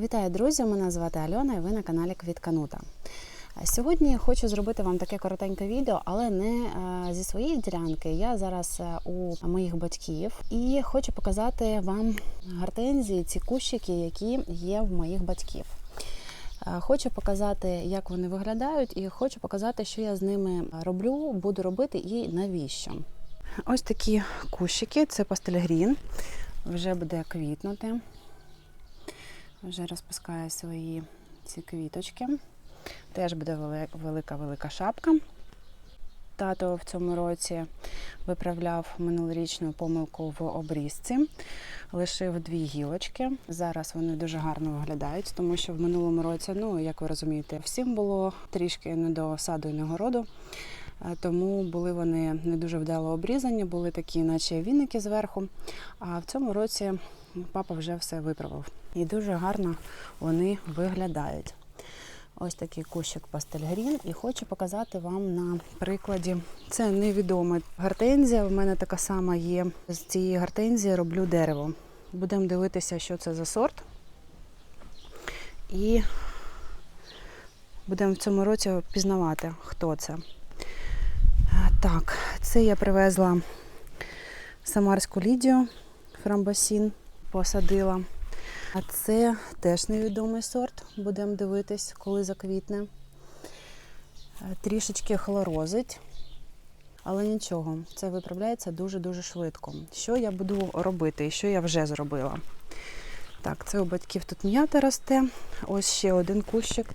Вітаю, друзі! Мене звати Альона і ви на каналі Квітканута. Сьогодні хочу зробити вам таке коротеньке відео, але не е, зі своєї ділянки. Я зараз е, у моїх батьків і хочу показати вам гортензії, ці кущики, які є в моїх батьків. Е, Хочу показати, як вони виглядають, і хочу показати, що я з ними роблю, буду робити і навіщо. Ось такі кущики, це пастельгрін, вже буде квітнути вже розпускає свої ці квіточки. Теж буде велика-велика шапка. Тато в цьому році виправляв минулорічну помилку в обрізці, лишив дві гілочки. Зараз вони дуже гарно виглядають, тому що в минулому році, ну як ви розумієте, всім було трішки не до саду і негороду. Е, Тому були вони не дуже вдало обрізані, були такі, наче віники зверху. А в цьому році папа вже все виправив. І дуже гарно вони виглядають. Ось такий кущик пастельгрін, і хочу показати вам на прикладі. Це невідома гортензія. У мене така сама є. З цієї гортензії роблю дерево. Будемо дивитися, що це за сорт. І будемо в цьому році пізнавати, хто це. Так, це я привезла самарську лідію, фрамбасін, посадила. А це теж невідомий сорт. Будемо дивитись, коли заквітне. Трішечки хлорозить, але нічого, це виправляється дуже-дуже швидко. Що я буду робити і що я вже зробила? Так, це у батьків тут м'ята росте. Ось ще один кущик.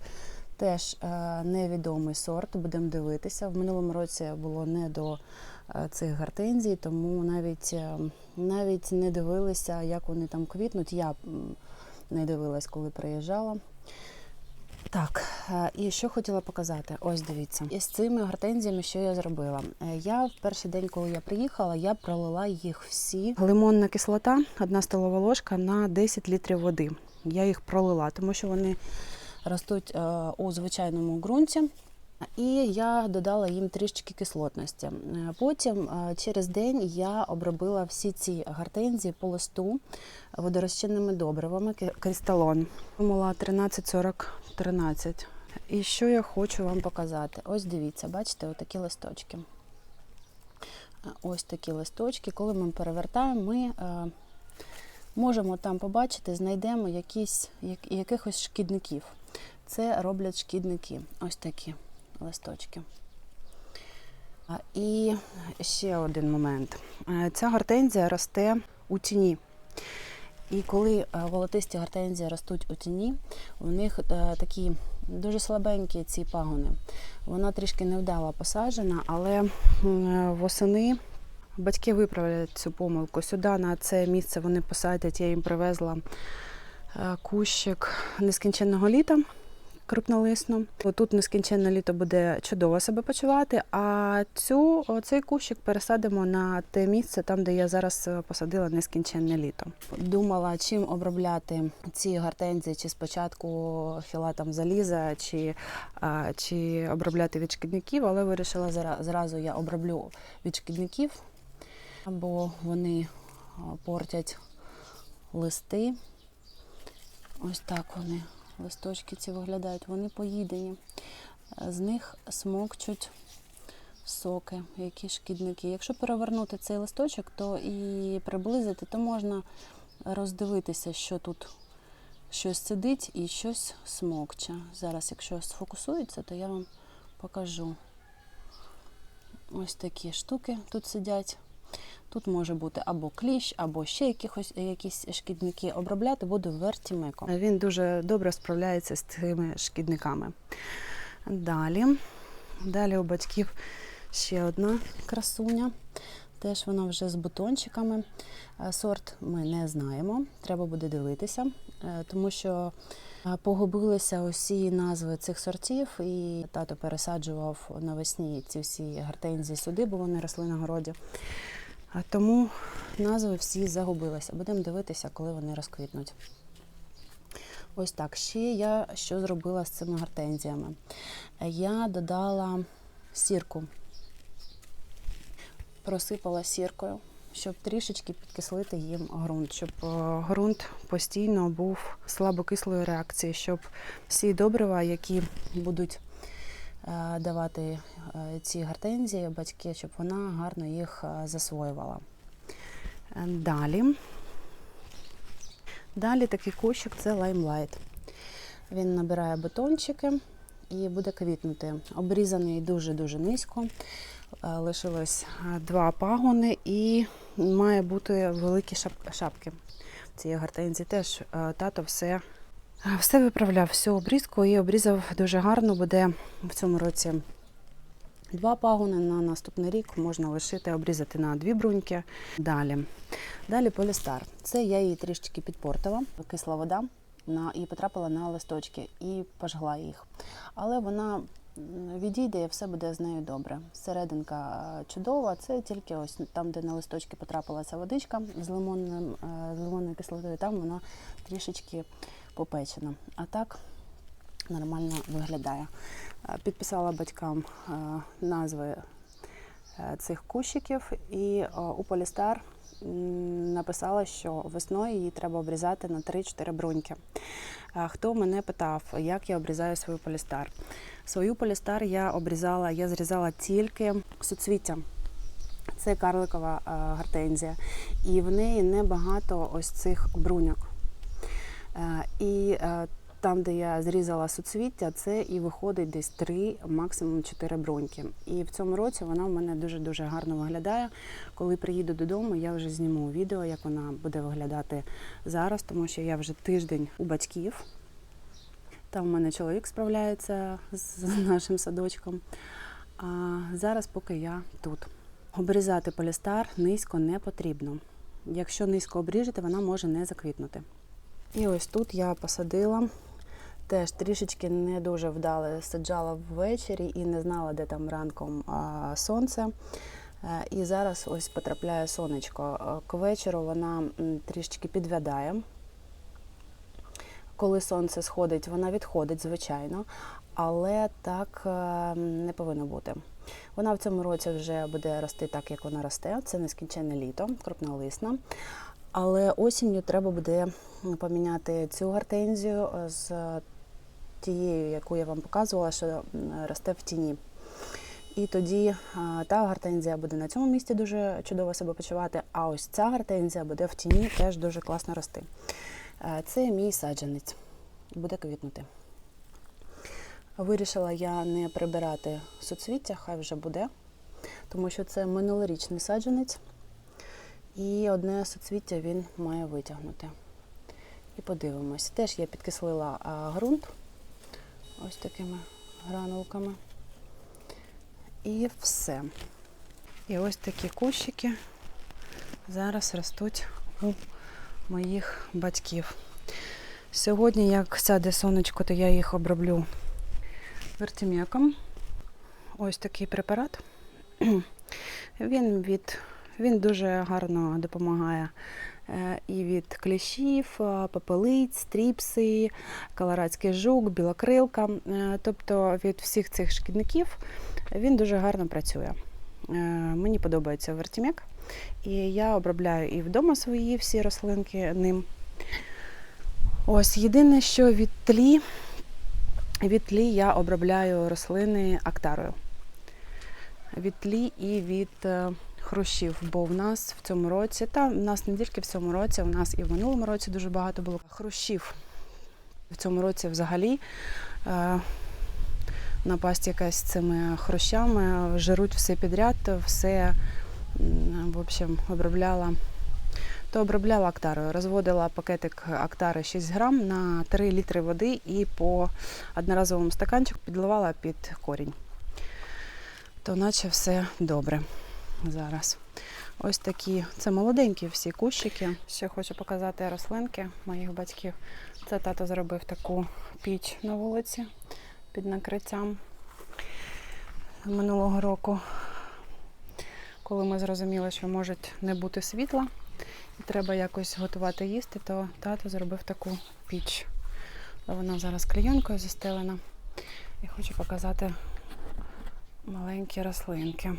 Теж е, невідомий сорт, будемо дивитися. В минулому році було не до е, цих гортензій, тому навіть, е, навіть не дивилися, як вони там квітнуть. Я не дивилась, коли приїжджала. Так, е, і що хотіла показати? Ось дивіться. З цими гортензіями, що я зробила? Е, Я в перший день, коли я приїхала, я пролила їх всі. Лимонна кислота, одна столова ложка на 10 літрів води. Я їх пролила, тому що вони ростуть е, у звичайному ґрунті. І я додала їм трішечки кислотності. Е, Потім е, через день я обробила всі ці гортензії по листу водорозчинними добривами кристалон. Формула 134013. І що я хочу вам показати? Ось дивіться, бачите, отакі листочки. Е, Ось такі листочки. Коли ми перевертаємо, ми можемо там побачити, знайдемо якісь, якихось шкідників. Це роблять шкідники. Ось такі листочки. І ще один момент. Ця гортензія росте у тіні. І коли волотисті гортензії ростуть у тіні, у них е, такі дуже слабенькі ці пагони. Вона трішки невдало посаджена, але восени батьки виправлять цю помилку. Сюди на це місце вони посадять, я їм привезла е, кущик нескінченного літа крупнолисно. Тут нескінченне літо буде чудово себе почувати, а цю, цей кущик пересадимо на те місце, там, де я зараз е, посадила нескінченне літо. Думала, чим обробляти ці гортензії, чи спочатку хілатом заліза, чи, чи обробляти від шкідників, але вирішила зразу я оброблю від шкідників, бо вони портять листи. Ось так вони листочки ці виглядають, вони поїдені. З них смокчуть соки, які шкідники. Якщо перевернути цей листочок, то і приблизити, то можна роздивитися, що тут щось сидить і щось смокче. Зараз, якщо сфокусується, то я вам покажу. Ось такі штуки тут сидять. Тут може бути або кліщ, або ще якихось, якісь шкідники. Обробляти буду вертімеком. Він дуже добре справляється з цими шкідниками. Далі, далі у батьків ще одна красуня. Теж вона вже з бутончиками. Е, Сорт ми не знаємо, треба буде дивитися, е, тому що е, погубилися усі назви цих сортів, і тато пересаджував навесні ці всі гортензії сюди, бо вони росли на городі. А Тому назви всі загубилися. Будемо дивитися, коли вони розквітнуть. Ось так. Ще я що зробила з цими гортензіями? Я додала сірку. Просипала сіркою щоб трішечки підкислити їм ґрунт, щоб е, ґрунт постійно був слабокислої реакції, щоб всі добрива, які будуть давати е, ці гортензії, батьки, щоб вона гарно їх е, засвоювала. Е, Далі. Далі такий кущик це лаймлайт. Він набирає бутончики і буде квітнути. Обрізаний дуже-дуже низько. Е, Лишилось е, два пагони і має бути великі шап- шапки цієї гортензії. Теж е, тато все, е, все виправляв, всю обрізку і обрізав дуже гарно. Буде в цьому році два пагони. На наступний рік можна лишити, обрізати на дві бруньки. Далі. Далі полістар. Це я її трішечки підпортила. Кисла вода на, і потрапила на листочки і пожгла їх. Але вона відійде і все буде з нею добре. Серединка е, чудова, це тільки ось там, де на листочки потрапилася водичка з, лимонним, е, з лимонною кислотою, там вона трішечки попечена. А так нормально виглядає. Е, Підписала батькам е, назви е, цих кущиків і у Полістар написала, що весною її треба обрізати на 3-4 бруньки. Хто мене питав, як я обрізаю свою полістар? Свою полістар я обрізала, я зрізала тільки суцвіття. Це карликова гортензія, і в неї небагато ось цих бруньок. Е, І е, там, де я зрізала суцвіття, це і виходить десь 3, максимум 4 бруньки. І в цьому році вона в мене дуже-дуже гарно виглядає. Коли приїду додому, я вже зніму відео, як вона буде виглядати зараз, тому що я вже тиждень у батьків. Там в мене чоловік справляється з нашим садочком. А зараз поки я тут. Обрізати полістар низько не потрібно. Якщо низько обріжете, вона може не заквітнути. І ось тут я посадила. Теж трішечки не дуже вдало саджала ввечері і не знала, де там ранком сонце. Е, І зараз ось потрапляє сонечко. Е, К вечору вона трішечки підвядає. Коли сонце сходить, вона відходить, звичайно, але так е, не повинно бути. Вона в цьому році вже буде рости так, як вона росте. Це нескінченне літо, крупнолисна. Але осінню треба буде поміняти цю гортензію з тією, яку я вам показувала, що росте в тіні. І тоді та гортензія буде на цьому місці дуже чудово себе почувати, а ось ця гортензія буде в тіні теж дуже класно рости. Е, Це мій саджанець, буде квітнути. Вирішила я не прибирати суцвіття, хай вже буде, тому що це минулорічний саджанець. І одне суцвіття він має витягнути. І подивимось. Теж я підкислила ґрунт ось такими гранулками. І все. І ось такі кущики зараз ростуть у моїх батьків. Сьогодні, як сяде сонечко, то я їх оброблю вертім'яком. Ось такий препарат. Він від він дуже гарно допомагає е, і від кліщів, е, попелиць, стріпси, колорадський жук, білокрилка. Е, Тобто від всіх цих шкідників він дуже гарно працює. Мені подобається вертімек, і я обробляю і вдома свої всі рослинки ним. Ось єдине, що від тлі, від тлі я обробляю рослини актарою. Від тлі і від хрущів, бо в нас в цьому році, та в нас не тільки в цьому році, у нас і в минулому році дуже багато було хрущів. В цьому році взагалі е, напасть якась цими хрущами, жируть все підряд, все в общем, обробляла. То обробляла актарою, розводила пакетик актари 6 грам на 3 літри води і по одноразовому стаканчику підливала під корінь. То наче все добре зараз. Ось такі, це молоденькі всі кущики. Ще хочу показати рослинки моїх батьків. Це тато зробив таку піч на вулиці під накриттям минулого року, коли ми зрозуміли, що може не бути світла і треба якось готувати їсти, то тато зробив таку піч. Вона зараз клейонкою застелена. І хочу показати маленькі рослинки.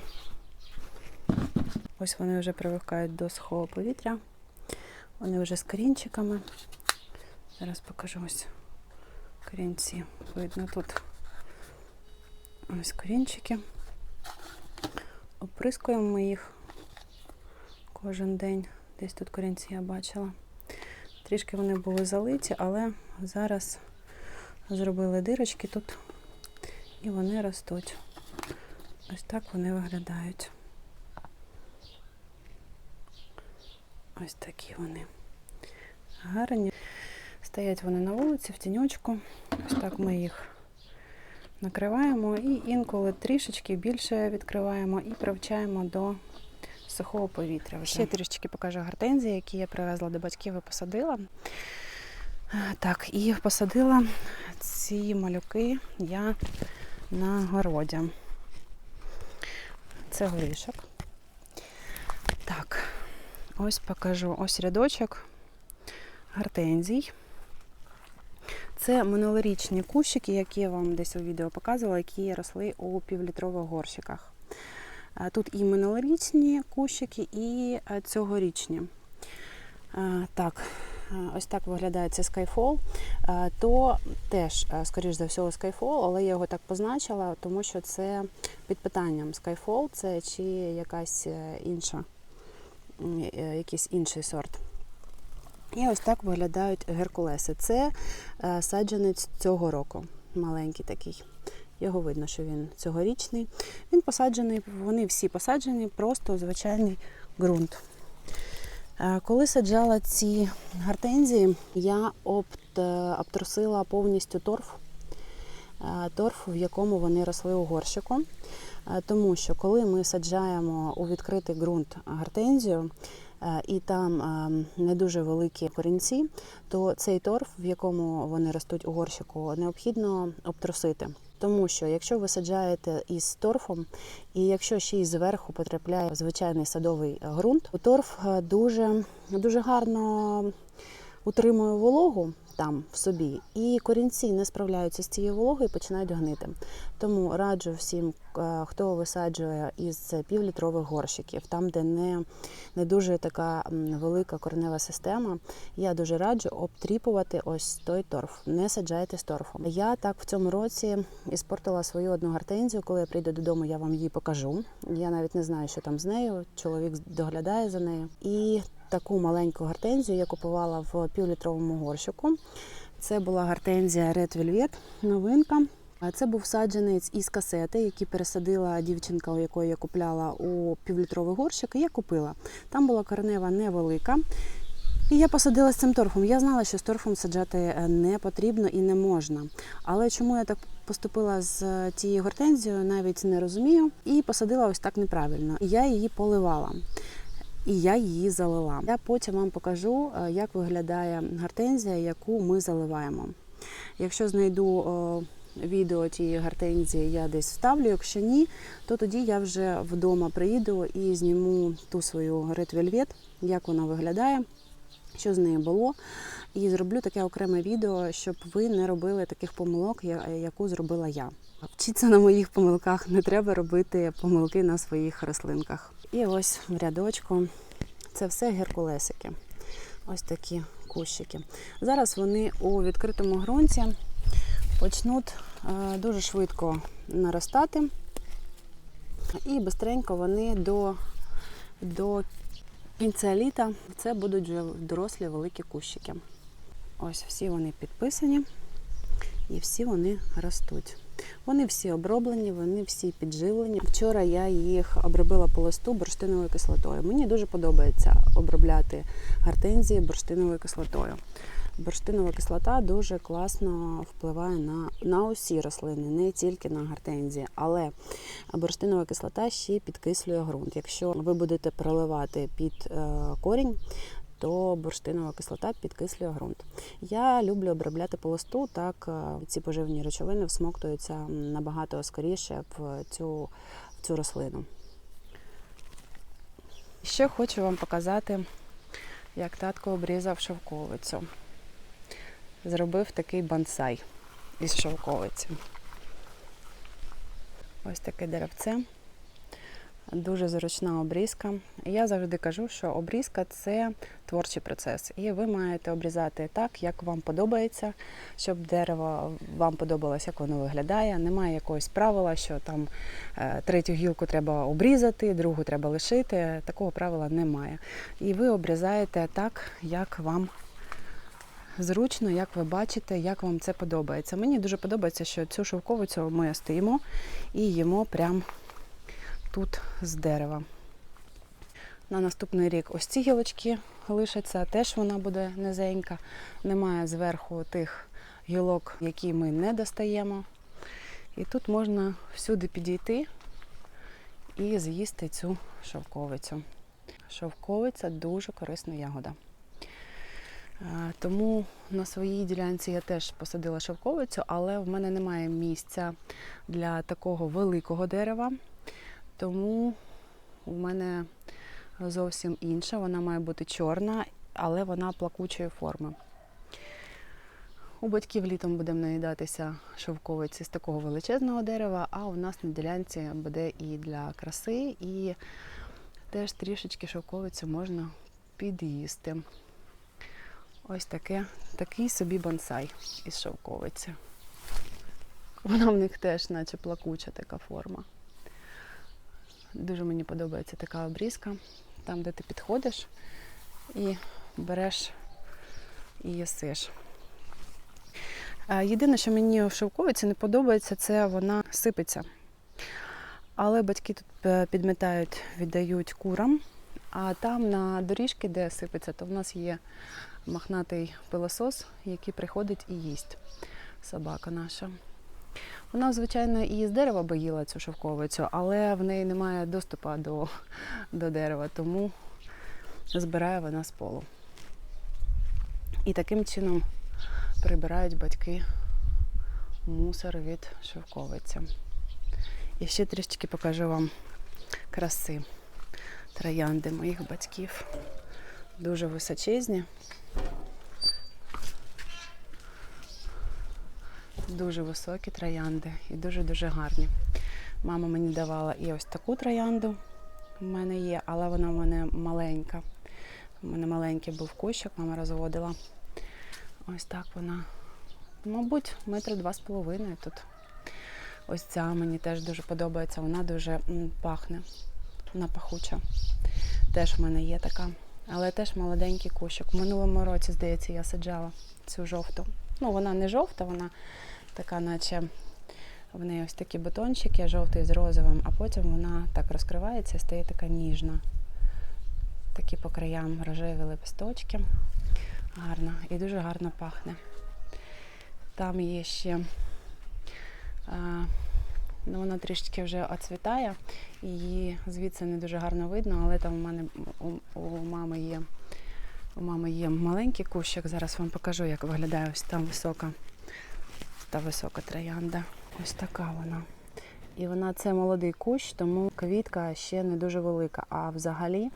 Ось вони вже привикають до сухого повітря. Вони вже з корінчиками. Зараз покажу ось корінці. Видно тут ось корінчики. Оприскуємо ми їх кожен день. Десь тут корінці я бачила. Трішки вони були залиті, але зараз зробили дирочки тут і вони ростуть. Ось так вони виглядають. Ось такі вони гарні. Стоять вони на вулиці в тіньочку. Ось так ми їх накриваємо і інколи трішечки більше відкриваємо і привчаємо до сухого повітря. Вже. Ще трішечки покажу гортензії, які я привезла до батьків і посадила. Так, і посадила ці малюки я на городі. Це горішок. Так, ось покажу ось рядочок гортензій. Це минулорічні кущики, які я вам десь у відео показувала, які росли у півлітрових горщиках. Тут і минулорічні кущики, і е, цьогорічні. Так, е, ось так виглядає цей Skyfall. Е, То теж, е, скоріш за всього, Skyfall, але я його так позначила, тому що це під питанням Skyfall це чи якась е, інша, е, якийсь інший сорт. І ось так виглядають геркулеси. Це е, саджанець цього року, маленький такий. Його видно, що він цьогорічний. Він посаджений, вони всі посаджені, просто у звичайний ґрунт. Е, Коли саджала ці гортензії, я обт- е, обтрусила повністю торф, е, торф, в якому вони росли у горщику. Е, Тому що коли ми саджаємо у відкритий ґрунт гортензію, е, і там е, не дуже великі корінці, то цей торф, в якому вони ростуть у горщику, необхідно обтрусити. Тому що якщо ви саджаєте із торфом, і якщо ще й зверху потрапляє звичайний садовий е, ґрунт, то торф е, дуже, дуже гарно утримує вологу там в собі, і корінці не справляються з цією вологою і починають гнити. Тому раджу всім, е, хто висаджує із півлітрових горщиків, там, де не, не дуже така велика коренева система, я дуже раджу обтріпувати ось той торф. Не саджайте з торфом. Я так в цьому році іспортила свою одну гортензію. Коли я прийду додому, я вам її покажу. Я навіть не знаю, що там з нею. Чоловік доглядає за нею. І таку маленьку гортензію я купувала в півлітровому горщику. Це була гортензія Red Velvet, новинка. Це був саджанець із касети, який пересадила дівчинка, у якої я купляла у півлітровий горщик, і я купила. Там була коренева невелика. І я посадила з цим торфом. Я знала, що з торфом саджати е, не потрібно і не можна. Але чому я так поступила з тією гортензією, навіть не розумію. І посадила ось так неправильно. Я її поливала. І я її залила. Я потім вам покажу, е, як виглядає гортензія, яку ми заливаємо. Якщо знайду відео тієї гортензії, я десь вставлю. Якщо ні, то тоді я вже вдома приїду і зніму ту свою Red Velvet, як вона виглядає, що з нею було. І зроблю таке окреме відео, щоб ви не робили таких помилок, яку зробила я. Вчіться на моїх помилках, не треба робити помилки на своїх рослинках. І ось в рядочку це все геркулесики. Ось такі кущики. Зараз вони у відкритому ґрунті почнуть е, дуже швидко наростати. І бистренько вони до, до кінця літа це будуть вже дорослі великі кущики. Ось всі вони підписані і всі вони ростуть. Вони всі оброблені, вони всі підживлені. Вчора я їх обробила по листу бурштиновою кислотою. Мені дуже подобається обробляти гортензії бурштиновою кислотою. Бурштинова кислота дуже класно впливає на, на усі рослини, не тільки на гортензії. Але бурштинова кислота ще підкислює ґрунт. Якщо ви будете проливати під е, корінь, то бурштинова кислота підкислює ґрунт. Я люблю обробляти по листу, так е, ці поживні речовини всмоктуються набагато скоріше в цю, в цю рослину. Ще хочу вам показати, як татко обрізав шовковицю. Зробив такий бонсай із шовковиці. Ось таке деревце Дуже зручна обрізка. Я завжди кажу, що обрізка це творчий процес, і ви маєте обрізати так, як вам подобається, щоб дерево вам подобалось, як воно виглядає. Немає якогось правила, що там е, третю гілку треба обрізати, другу треба лишити. Такого правила немає. І ви обрізаєте так, як вам зручно, як ви бачите, як вам це подобається. Мені дуже подобається, що цю шовковицю ми стоїмо і їмо прямо тут з дерева. На наступний рік ось ці гілочки лишаться, теж вона буде низенька. Немає зверху тих гілок, які ми не достаємо. І тут можна всюди підійти і з'їсти цю шовковицю. Шовковиця дуже корисна ягода. Тому на своїй ділянці я теж посадила шовковицю, але в мене немає місця для такого великого дерева. Тому у мене зовсім інша. Вона має бути чорна, але вона плакучої форми. У батьків літом будемо наїдатися шовковиці з такого величезного дерева, а у нас на ділянці буде і для краси, і теж трішечки шовковицю можна під'їсти. Ось таке, такий собі бонсай із шовковиці. Вона в них теж, наче плакуча така форма. Дуже мені подобається така обрізка, там, де ти підходиш і береш і їсиш. Е, Єдине, що мені в шовковиці не подобається, це вона сипеться. Але батьки тут е, підмітають, віддають курам. А там на доріжки, де сипеться, то в нас є мохнатий пилосос, який приходить і їсть собака наша. Вона, звичайно, і з дерева би їла цю шовковицю, але в неї немає доступу до, до дерева, тому збирає вона з полу. І таким чином прибирають батьки мусор від шовковиці. І ще трішечки покажу вам краси троянди моїх батьків. Дуже височезні. Дуже високі троянди і дуже-дуже гарні. Мама мені давала і ось таку троянду в мене є, але вона в мене маленька. У мене маленький був кущик, мама розводила. Ось так вона, мабуть, метри два з половиною тут. Ось ця мені теж дуже подобається. Вона дуже пахне. Вона пахуча. Теж в мене є така. Але теж молоденький кущик. В минулому році, здається, я саджала цю жовту. Ну, вона не жовта, вона така, наче в неї ось такі бутончики, жовтий з розовим, а потім вона так розкривається і стає така ніжна. Такі по краям рожеві лепесточки. Гарно і дуже гарно пахне. Там є ще, ну вона трішечки вже оцвітає, її звідси не дуже гарно видно, але там у мене у, у мами є. У мами є маленький кущик. Зараз вам покажу, як виглядає ось там висока та висока троянда. Ось така вона. І вона це молодий кущ, тому квітка ще не дуже велика. А взагалі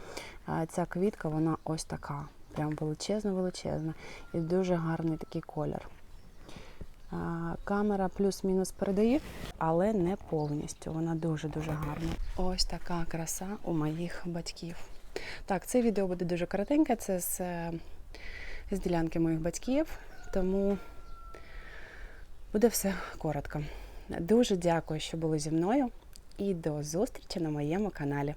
ця квітка вона ось така. Прям величезна-величезна. І дуже гарний такий колір. Камера плюс-мінус передає, але не повністю. Вона дуже-дуже гарна. Ось така краса у моїх батьків. Так, це відео буде дуже коротеньке, це з, е, з ділянки моїх батьків, тому буде все коротко. Дуже дякую, що були зі мною, і до зустрічі на моєму каналі.